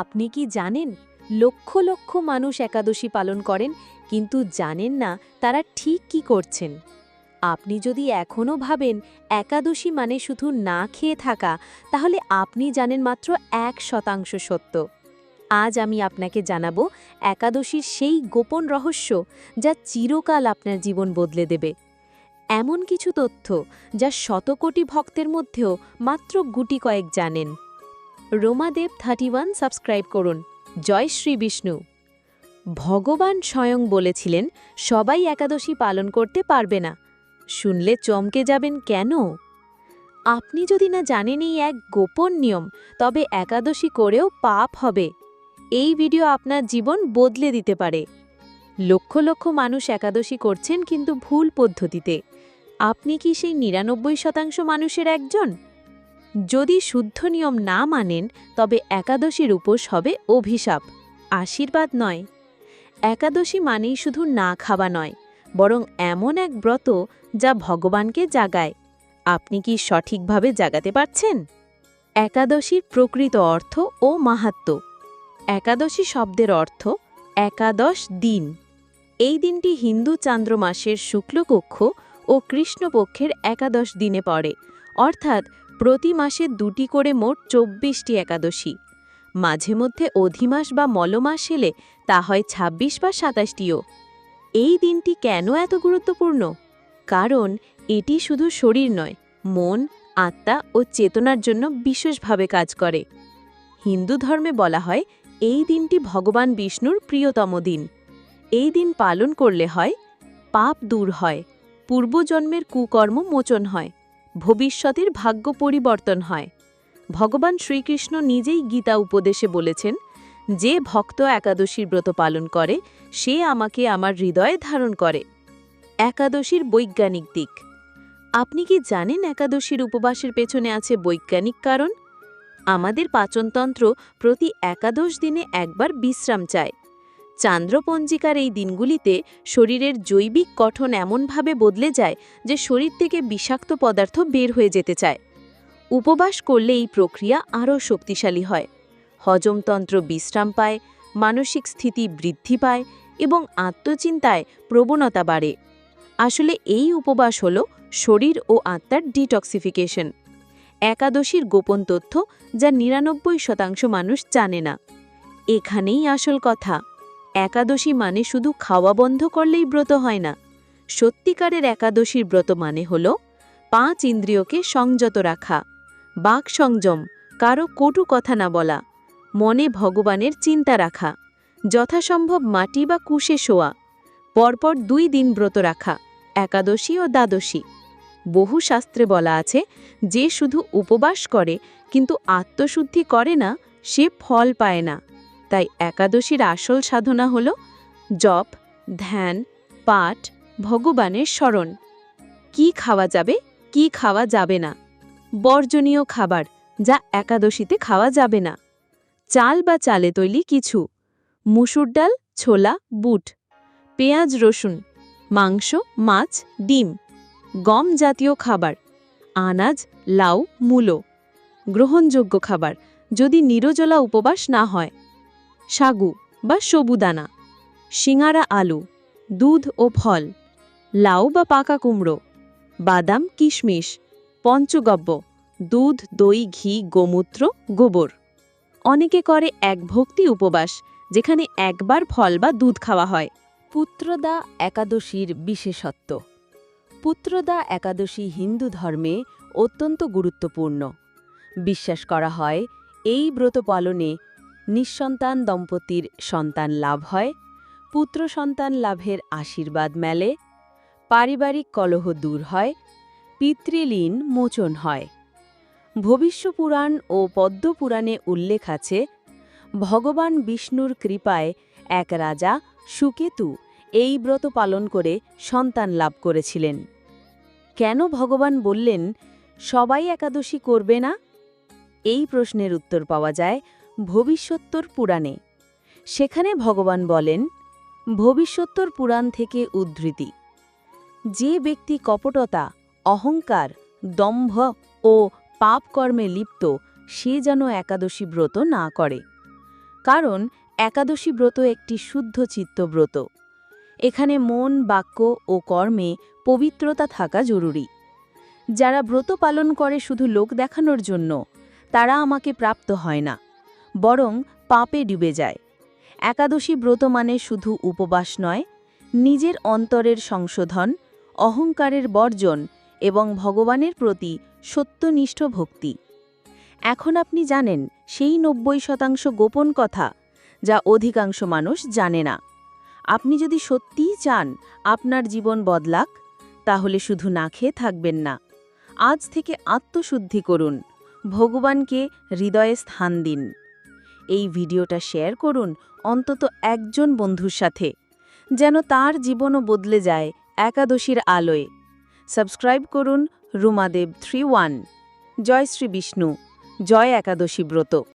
আপনি কি জানেন? লক্ষ লক্ষ মানুষ একাদশী পালন করেন, কিন্তু জানেন না তারা ঠিক কি করছেন। আপনি যদি এখনও ভাবেন একাদশী মানে শুধু না খেয়ে থাকা, তাহলে আপনি জানেন মাত্র এক শতাংশ সত্য। আজ আমি আপনাকে জানাব একাদশীর সেই গোপন রহস্য যা চিরকাল আপনার জীবন বদলে দেবে। এমন কিছু তথ্য যা শতকোটি ভক্তের মধ্যেও মাত্র গুটি কয়েক জানেন। রোমাদেব থার্টি ওয়ান সাবস্ক্রাইব করুন। জয় শ্রী বিষ্ণু। ভগবান স্বয়ং বলেছিলেন, সবাই একাদশী পালন করতে পারবে না। শুনলে চমকে যাবেন কেন? আপনি যদি না জানেন এই এক গোপন নিয়ম, তবে একাদশী করেও পাপ হবে। এই ভিডিও আপনার জীবন বদলে দিতে পারে। লক্ষ লক্ষ মানুষ একাদশী করছেন কিন্তু ভুল পদ্ধতিতে। আপনি কি সেই নিরানব্বই শতাংশ মানুষের একজন? যদি শুদ্ধ নিয়ম না মানেন, তবে একাদশীর উপোস হবে অভিশাপ। আশীর্বাদ নয়। একাদশী মানেই শুধু না খাওয়া নয়, বরং এমন এক ব্রত যা ভগবানকে জাগায়। আপনি কি সঠিকভাবে জাগাতে পারছেন? একাদশীর প্রকৃত অর্থ ও মাহাত্ম্য একাদশী শব্দের অর্থ একাদশ দিন। এই দিনটি হিন্দু চান্দ্র মাসের শুক্লপক্ষ ও কৃষ্ণপক্ষের একাদশ দিনে পড়ে, অর্থাৎ প্রতি মাসে দুটি করে মোট চব্বিশটি একাদশী। মাঝে মধ্যে অধিমাস বা মলমাস এলে তা হয় ২৬ বা সাতাশটিও। এই দিনটি কেন এত গুরুত্বপূর্ণ? কারণ এটি শুধু শরীর নয়, মন, আত্মা ও চেতনার জন্য বিশেষভাবে কাজ করে। হিন্দু ধর্মে বলা হয়, এই দিনটি ভগবান বিষ্ণুর প্রিয়তম দিন। এই দিন পালন করলে হয়, পাপ দূর হয়, পূর্বজন্মের কুকর্ম মোচন হয়। ভবিষ্যতের ভাগ্য পরিবর্তন হয়। ভগবান শ্রীকৃষ্ণ নিজেই গীতা উপদেশে বলেছেন, যে ভক্ত একাদশীর ব্রত পালন করে, সে আমাকে আমার হৃদয়ে ধারণ করে। একাদশীর বৈজ্ঞানিক দিক। আপনি কি জানেন একাদশীর উপবাসের পেছনে আছে বৈজ্ঞানিক কারণ? আমাদের পাচনতন্ত্র প্রতি একাদশ দিনে একবার বিশ্রাম চায়। চান্দ্রপঞ্জিকার এই দিনগুলিতে শরীরের জৈবিক গঠন এমনভাবে বদলে যায় যে শরীর থেকে বিষাক্ত পদার্থ বের হয়ে যেতে চায়। উপবাস করলে এই প্রক্রিয়া আরও শক্তিশালী হয়। হজমতন্ত্র বিশ্রাম পায়, মানসিক স্থিতি বৃদ্ধি পায় এবং আত্মচিন্তায় প্রবণতা বাড়ে। আসলে এই উপবাস হল শরীর ও আত্মার ডিটক্সিফিকেশন। একাদশীর গোপন তথ্য যা নিরানব্বই শতাংশ মানুষ জানে না। এখানেই আসল কথা। একাদশী মানে শুধু খাওয়া বন্ধ করলেই ব্রত হয় না। সত্যিকারের একাদশীর ব্রত মানে হল পাঁচ ইন্দ্রিয়কে সংযত রাখা, বাক সংযম, কারও কটু কথা না বলা, মনে ভগবানের চিন্তা রাখা, যথাসম্ভব মাটি বা কুশে শোয়া, পরপর দুই দিন ব্রত রাখা, একাদশী ও দ্বাদশী। বহু শাস্ত্রে বলা আছে, যে শুধু উপবাস করে কিন্তু আত্মশুদ্ধি করে না, সে ফল পায় না। তাই একাদশীর আসল সাধনা হল জপ, ধ্যান, পাঠ, ভগবানের স্মরণ। কি খাওয়া যাবে, কি খাওয়া যাবে না? বর্জনীয় খাবার যা একাদশীতে খাওয়া যাবে না। চাল বা চালে তৈরি কিছু। মুসুর ডাল, ছোলা, বুট। পেঁয়াজ, রসুন। মাংস, মাছ, ডিম। গম জাতীয় খাবার। আনাজ, লাউ, মূলো। গ্রহণযোগ্য খাবার। যদি নিরজলা উপবাস না হয়। সাগু বা সবুদানা সিঙারা আলু, দুধ ও ফল, লাউ বা পাকা কুমড়ো, বাদাম, কিশমিশ পঞ্চগব্য দুধ, দই, ঘি, গোমূত্র, গোবর। অনেকে করে এক ভক্তি উপবাস, যেখানে একবার ফল বা দুধ খাওয়া হয়। পুত্রদা একাদশীর বিশেষত্ব। পুত্রদা একাদশী হিন্দু ধর্মে অত্যন্ত গুরুত্বপূর্ণ। বিশ্বাস করা হয়, এই ব্রত পালনে নিঃসন্তান দম্পতির সন্তান লাভ হয়, পুত্র সন্তান লাভের আশীর্বাদ মেলে, পারিবারিক কলহ দূর হয়, পিতৃলীন মোচন হয়। ভবিষ্যপুরাণ ও পদ্মপুরাণে উল্লেখ আছে, ভগবান বিষ্ণুর কৃপায় এক রাজা সুকেতু এই ব্রত পালন করে সন্তান লাভ করেছিলেন। কেন ভগবান বললেন, সবাই একাদশী করবে না? এই প্রশ্নের উত্তর পাওয়া যায় ভবিষ্যত্তর পুরাণে। সেখানে ভগবান বলেন, ভবিষ্যত্তর পুরাণ থেকে উদ্ধৃতি। যে ব্যক্তি কপটতা, অহংকার, দম্ভ ও পাপ কর্মে লিপ্ত, সে যেন একাদশী ব্রত না করে। কারণ, একাদশী ব্রত একটি শুদ্ধ চিত্ত ব্রত এখানে মন, বাক্য ও কর্মে পবিত্রতা থাকা জরুরি। যারা ব্রত পালন করে শুধু লোক দেখানোর জন্য, তারা আমাকে প্রাপ্ত হয় না। বরং পাপে ডুবে যায়। একাদশী ব্রত মানে শুধু উপবাস নয়, নিজের অন্তরের সংশোধন, অহংকারের বর্জন এবং ভগবানের প্রতি সত্যনিষ্ঠ ভক্তি। এখন আপনি জানেন সেই নব্বই শতাংশ গোপন কথা যা অধিকাংশ মানুষ জানে না। আপনি যদি সত্যিই চান আপনার জীবন বদলাক, তাহলে শুধু না খেয়ে থাকবেন না। আজ থেকে আত্মশুদ্ধি করুন, ভগবানকে হৃদয়ে স্থান দিন। এই ভিডিওটা শেয়ার করুন অন্তত একজন বন্ধুর সাথে, যেন তার জীবনও বদলে যায় একাদশীর আলোয়। সাবস্ক্রাইব করুন রুমাদেব থ্রি ওয়ান। জয় শ্রী বিষ্ণু। জয় একাদশী ব্রত।